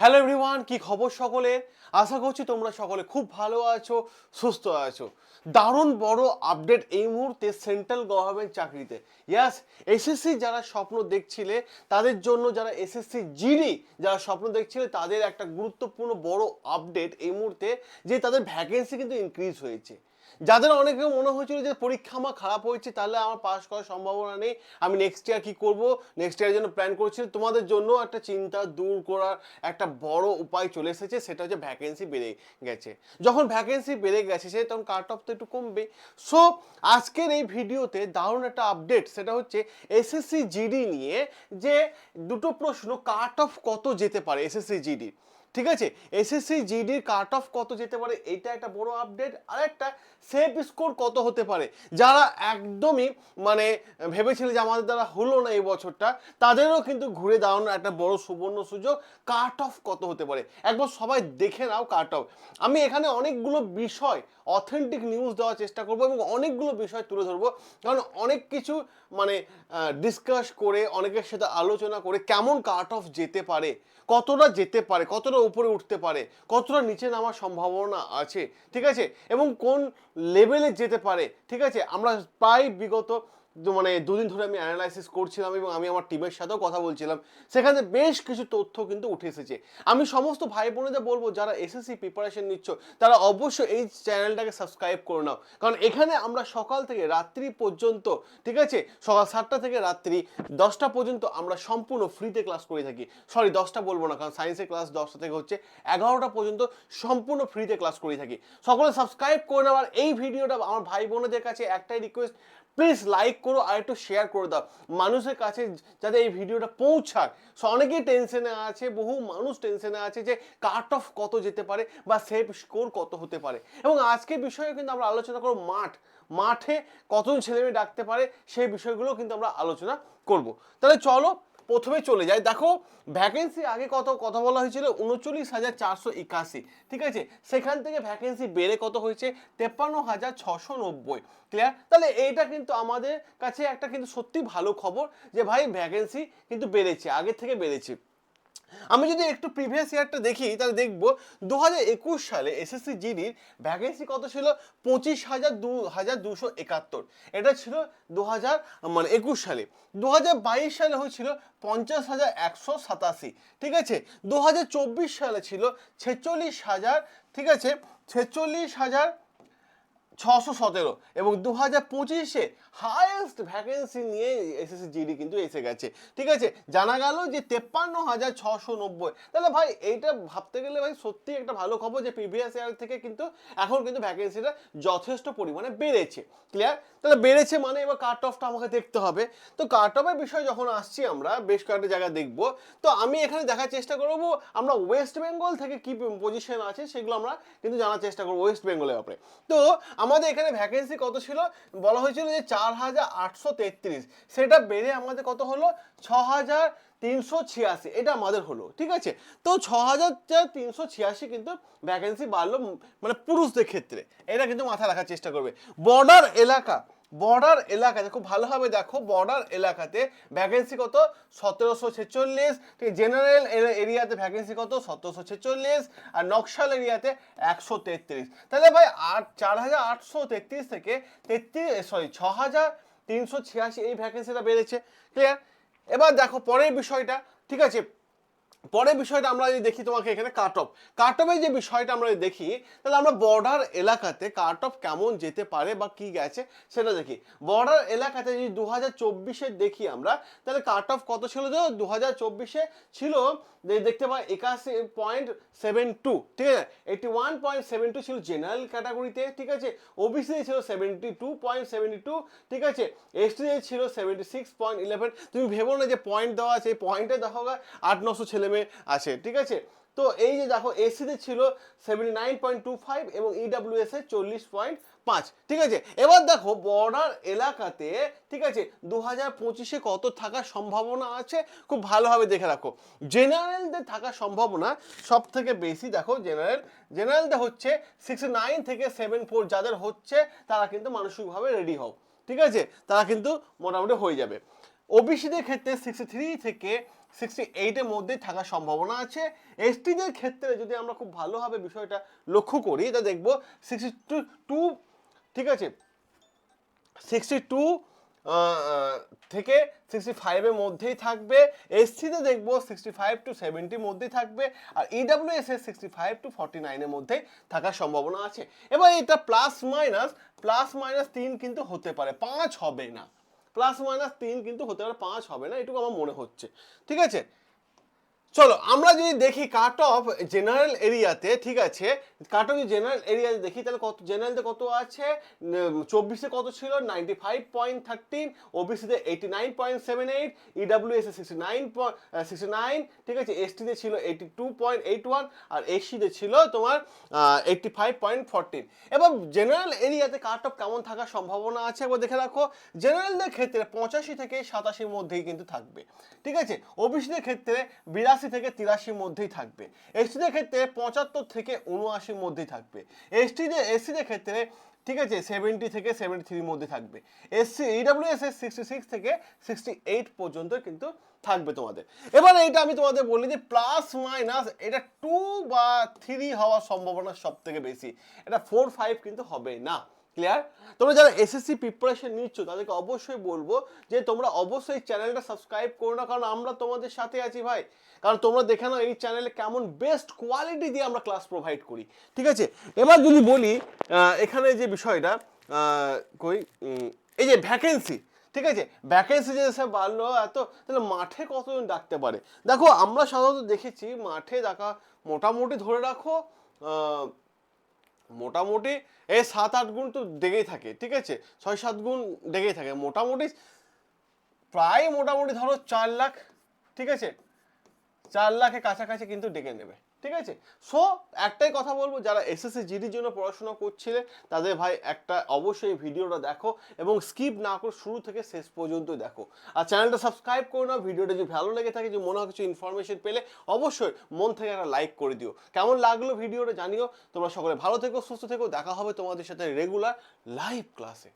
Hello everyone কি খবর সকলের আশা করছি তোমরা সকলে খুব ভালো আছো, সুস্থ আছো। দারুণ বড় আপডেট এই মুহূর্তে সেন্ট্রাল গভর্নমেন্ট চাকরিতে। ইয়াস এসএসসি যারা স্বপ্ন দেখছিলে, তাদের জন্য যারা এসএসসি জিডি যারা স্বপ্ন দেখছিলে, তাদের একটা গুরুত্বপূর্ণ বড় আপডেট এই মুহূর্তে যে তাদের ভ্যাকেন্সি কিন্তু ইনক্রিজ হয়েছে। যাদের অনেকে মনে হয়েছিল যে পরীক্ষা আমার খারাপ হয়েছে, তাহলে আমার পাস করার সম্ভাবনা নেই। আমি নেক্সট ইয়ার কি করব? নেক্সট ইয়ারের জন্য প্ল্যান করছি। তোমাদের জন্য একটা চিন্তা দূর করার একটা বড় উপায় চলে এসেছে, সেটা হচ্ছে ভ্যাকেন্সি বেড়ে গেছে। যখন ভ্যাকেন্সি বেড়ে গেছে, সে তখন কাট অফ তো একটু কমবে। সো আজকের এই ভিডিওতে দারুণ একটা আপডেট সেটা হচ্ছে এসএসসি জিডি নিয়ে যে দুটো প্রশ্ন কাট অফ কত যেতে পারে এসএসসি জিডি ঠিক আছে? এসএসসি জিডির কাট অফ কত যেতে পারে? এটা একটা বড় আপডেট আর একটা সেফ স্কোর কত হতে পারে? যারা একদমই মানে ভেবেছিল যে আমাদের দ্বারা হলো না এই বছরটা, তাদেরও কিন্তু ঘুরে দাঁড়ানোর একটা বড় সুবর্ণ সুযোগ কাট অফ কত হতে পারে? একবার সবাই দেখে নাও কাট অফ আমি এখানে অনেকগুলো বিষয় অথেন্টিক নিউজ দেওয়ার চেষ্টা করব এবং অনেকগুলো বিষয় তুলে ধরবো। কারণ অনেক কিছু মানে ডিসকাস করে, অনেকের সাথে আলোচনা করে কেমন কাট অফ যেতে পারে, কতটা যেতে পারে, কতটা উপরে উঠতে পারে, কতটা নিচে নামার সম্ভাবনা আছে, ঠিক আছে? এবং কোন লেভেলে যেতে পারে, ঠিক আছে? আমরা প্রায় বিগত মানে দুদিন ধরে আমি অ্যানালাইসিস করছিলাম এবং আমি আমার টিমের সাথেও কথা বলছিলাম। সেখানে বেশ কিছু তথ্য কিন্তু উঠে এসেছে। আমি সমস্ত ভাই বোনেদের বলব, যারা এসএসসি প্রিপারেশন নিচ্ছ, তারা অবশ্যই এই চ্যানেলটাকে সাবস্ক্রাইব করে নাও। কারণ এখানে আমরা সকাল থেকে রাত্রি পর্যন্ত, ঠিক আছে? সকাল সাতটা থেকে রাত্রি দশটা পর্যন্ত আমরা সম্পূর্ণ ফ্রিতে ক্লাস করে থাকি। সরি দশটা বলব না, কারণ সায়েন্সের ক্লাস দশটা থেকে হচ্ছে এগারোটা পর্যন্ত সম্পূর্ণ ফ্রিতে ক্লাস করে থাকি। সকলে সাবস্ক্রাইব করে নেওয়ার এই ভিডিওটা আমার ভাই বোনেদের কাছে একটাই রিকোয়েস্ট প্লিজ লাইক করো আর একটু শেয়ার করে দাও। মানুষের কাছে যাতে এই ভিডিওটা পৌঁছায়। সো অনেকেই টেনশনে আছে, বহু মানুষ টেনশনে আছে যে কাট অফ কত যেতে পারে বা সেফ স্কোর কত হতে পারে। এবং আজকে বিষয়ে কিন্তু আমরা আলোচনা করব মাঠ। মাঠে কতজন ছেলেমেয়ে ডাকতে পারে, সেই বিষয়গুলো কিন্তু আমরা আলোচনা করব। তাহলে চলো প্রথমে চলে যায়। দেখো ভ্যাকেন্সি আগে কত কথা বলা হয়েছিল? উনচল্লিশ হাজার চারশো একাশি। ঠিক আছে? সেখান থেকে ভ্যাকেন্সি বেড়ে কত হয়েছে? তেপ্পান্ন হাজার ছশো নব্বই। ক্লিয়ার তাহলে এইটা কিন্তু আমাদের কাছে একটা কিন্তু সত্যি ভালো খবর যে ভাই ভ্যাকেন্সি কিন্তু বেড়েছে, আগের থেকে বেড়েছে। আমি যদি একটু প্রিভিয়াস ইয়ারটা দেখি, তাহলে দেখব দু হাজার একুশ সালে এসএসসি জিডির ভ্যাকেন্সি কত ছিল? পঁচিশ হাজার দু, হাজার দুশো একাত্তর। এটা ছিল দু হাজার মানে একুশ সালে। দু হাজার বাইশ সালে হয়েছিল পঞ্চাশ হাজার একশো সাতাশি। ঠিক আছে? দু হাজার চব্বিশ সালে ছিল ছেচল্লিশ হাজার, ঠিক আছে? ছেচল্লিশ হাজার ছশো সতেরো এবং দু হাজার পঁচিশে হায়েস্ট ভ্যাকেন্সি নিয়ে এসএসসি জিডি কিন্তু এসে গেছে। ঠিক আছে? জানা গেল যে তেপ্পান্ন হাজার ছশো নব্বই। তাহলে ভাই, এইটা ভাবতে গেলে ভাই সত্যি একটা ভালো খবর যে প্রিভিয়াস ইয়ার থেকে কিন্তু এখন কিন্তু ভ্যাকেন্সিটা যথেষ্ট পরিমাণে বেড়েছে। ক্লিয়ার তাহলে বেড়েছে মানে এবার কাট অফটা আমাকে দেখতে হবে। তো কাট অফের বিষয় যখন আসছি আমরা, বেশ কয়েকটা জায়গা দেখব। তো আমি এখানে দেখার চেষ্টা করব আমরা ওয়েস্ট বেঙ্গল থেকে কি পজিশন আছে সেগুলো আমরা কিন্তু জানার চেষ্টা করব ওয়েস্ট বেঙ্গলের ব্যাপারে। তো আমাদের এখানে ভ্যাকেন্সি কত ছিল? বলা হয়েছিল যে চার হাজার আটশো তেত্রিশ। সেটা বেড়ে আমাদের কত হলো? ছ হাজার তিনশো ছিয়াশি। এটা আমাদের হলো, ঠিক আছে? তো ছ হাজার তিনশো ছিয়াশি কিন্তু ভ্যাকেন্সি বাড়লো মানে পুরুষদের ক্ষেত্রে। এটা কিন্তু মাথায় রাখার চেষ্টা করবে। বর্ডার এলাকা বর্ডার এলাকাতে, খুব ভালোভাবে দেখো, বর্ডার এলাকাতে ভ্যাকেন্সি কত? সতেরোশো ছেচল্লিশ। ঠিক জেনারেল এরিয়াতে ভ্যাকেন্সি কত? সতেরোশো ছেচল্লিশ। আর নকশাল এরিয়াতে একশো তেত্রিশ। তাহলে ভাই, আট চার হাজার আটশো তেত্রিশ থেকে তেত্রিশ সরি ছ হাজার তিনশো ছিয়াশি এই ভ্যাকেন্সিটা বেড়েছে। ক্লিয়ার এবার দেখো, পরের বিষয়টা, ঠিক আছে? পরের বিষয়টা আমরা যদি দেখি তোমাকে এখানে কাট অফ কাট অফের যে বিষয়টা আমরা যদি দেখি, তাহলে আমরা বর্ডার এলাকাতে কাট অফ কেমন যেতে পারে বা কি গেছে সেটা দেখি। বর্ডার এলাকাতে যদি দু হাজার চব্বিশে দেখি আমরা, তাহলে কাট অফ কত ছিল যে দু হাজার চব্বিশে ছিল দেখতে পাই একাশি পয়েন্ট সেভেন টু ঠিক আছে? Eighty one point seven two ছিল জেনারেল ক্যাটাগরিতে ঠিক আছে? ওবিসি ছিল seventy two point seventy two ঠিক আছে? এসটি ছিল সেভেন্টি সিক্স পয়েন্ট ইলেভেন তুমি ভেবো না যে পয়েন্ট দেওয়া আছে, এই পয়েন্টে দেখা আট নশো ছেলে মেয়ে আছে, ঠিক আছে? তো এই যে দেখো এসিতে ছিল seventy nine point two five এবং ইডাব্লিউএস এ চল্লিশ পয়েন্ট পাঁচ, ঠিক আছে? এবার দেখো, বর্ডার এলাকাতে, ঠিক আছে দু হাজার পঁচিশে কত থাকার সম্ভাবনা আছে? খুব ভালোভাবে দেখে রাখো। জেনারেলদের থাকার সম্ভাবনা সব থেকে বেশি, দেখো, জেনারেল, জেনারেলদের হচ্ছে সিক্স নাইন থেকে সেভেন ফোর যাদের হচ্ছে, তারা কিন্তু মানসিকভাবে রেডি হও, ঠিক আছে? তারা কিন্তু মোটামুটি হয়ে যাবে। ওবিসিদের ক্ষেত্রে সিক্সটি থ্রি থেকে সিক্সটি এইটের মধ্যেই থাকার সম্ভাবনা আছে। এসটিদের ক্ষেত্রে যদি আমরা খুব ভালোভাবে বিষয়টা লক্ষ্য করি তা দেখব সিক্সটি টু টু ঠিক আছে? সিক্সটি টু থেকে সিক্সটি ফাইভের মধ্যেই থাকবে। এসসিতে দেখব সিক্সটি ফাইভ টু সেভেন্টির মধ্যেই থাকবে, আর E ইডাব্লিউএস এর সিক্সটি ফাইভ টু ফর্টি নাইনের মধ্যে থাকার সম্ভাবনা আছে। এবার এটা প্লাস মাইনাস প্লাস মাইনাস তিন কিন্তু হতে পারে, পাঁচ হবে না। প্লাস মাইনাস তিন কিন্তু হতে পারে পাঁচ হবে না, এটুকু আমার মনে হচ্ছে। ঠিক আছে? চলো, আমরা যদি দেখি কাট অফ জেনারেল এরিয়াতে ঠিক আছে কাট অফ জেনারেল এরিয়াতে দেখি, তাহলে কত জেনারেলতে কত আছে? চব্বিশে কত ছিল? Ninety five point thirteen ওবিসিতে eighty nine point seven eight EWS sixty nine sixty nine ঠিক আছে এসটিতে ছিল eighty two point eight one আর এসিতে ছিল তোমার এইটটি ফাইভ পয়েন্ট ফোরটিন এবং জেনারেল এরিয়াতে কাট অফ কেমন থাকার সম্ভাবনা আছে? একবার দেখে রাখো জেনারেলদের ক্ষেত্রে পঁচাশি থেকে সাতাশির মধ্যেই কিন্তু থাকবে, ঠিক আছে? ওবিসিদের ক্ষেত্রে বিরাশি থেকে তিরাশির মধ্যেই থাকবে। এসটিদের ক্ষেত্রে পঁচাত্তর থেকে উনআশির মধ্যেই থাকবে। এসটিদের এসসিদের ক্ষেত্রে, ঠিক আছে সেভেন্টি থেকে সেভেন্টি থ্রির মধ্যে থাকবে। এসসি ইডাব্লিউএস এর সিক্সটি সিক্স থেকে সিক্সটি এইট পর্যন্ত কিন্তু থাকবে তোমাদের। এবার এইটা আমি তোমাদের বলি যে প্লাস মাইনাস এটা টু বা থ্রি হওয়ার সম্ভাবনা সব থেকে বেশি। এটা ফোর ফাইভ কিন্তু হবে না। ক্লিয়ার তোমরা যারা এসএসসি প্রিপারেশন নিচ্ছ, তাদেরকে অবশ্যই বলব যে তোমরা অবশ্যই চ্যানেলটা সাবস্ক্রাইব করো না, কারণ আমরা তোমাদের সাথে আছি ভাই। কারণ তোমরা দেখে নাও এই চ্যানেলে কেমন বেস্ট কোয়ালিটি দিয়ে আমরা ক্লাস প্রোভাইড করি। ঠিক আছে? এবার যদি বলি এখানে যে বিষয়টা কই এই যে ভ্যাকেন্সি ঠিক আছে? ভ্যাকেন্সি যে সে বাড়লো, এত, তাহলে মাঠে কতজন ডাকতে পারে? দেখো, আমরা সাধারণত দেখেছি মাঠে ডাকা মোটামুটি ধরে রাখো মোটামুটি এই সাত আট গুণ তো ডেকেই থাকে, ঠিক আছে? ছয় সাত গুণ ডেকেই থাকে। মোটামুটি প্রায় মোটামুটি ধরো চার লাখ, ঠিক আছে? চার লাখের কাছাকাছি কিন্তু ডেকে নেবে। ঠিক আছে? সো একটাই কথা বলব, যারা এসএসসি জিডির জন্য পড়াশোনা করছিলে, তাদের ভাই একটা অবশ্যই ভিডিওটা দেখো এবং স্কিপ না করে শুরু থেকে শেষ পর্যন্ত দেখো। আর চ্যানেলটা সাবস্ক্রাইব করে নাও, ভিডিওটা যদি ভালো লেগে থাকে যে মনে হয় কিছু ইনফরমেশন পেলে, অবশ্যই মন থেকে একটা লাইক করে দিও। কেমন লাগল ভিডিওটা জানিও। তোমরা সকলে ভালো থেকো, সুস্থ থেকো, দেখা হবে তোমাদের সাথে রেগুলার লাইভ ক্লাসে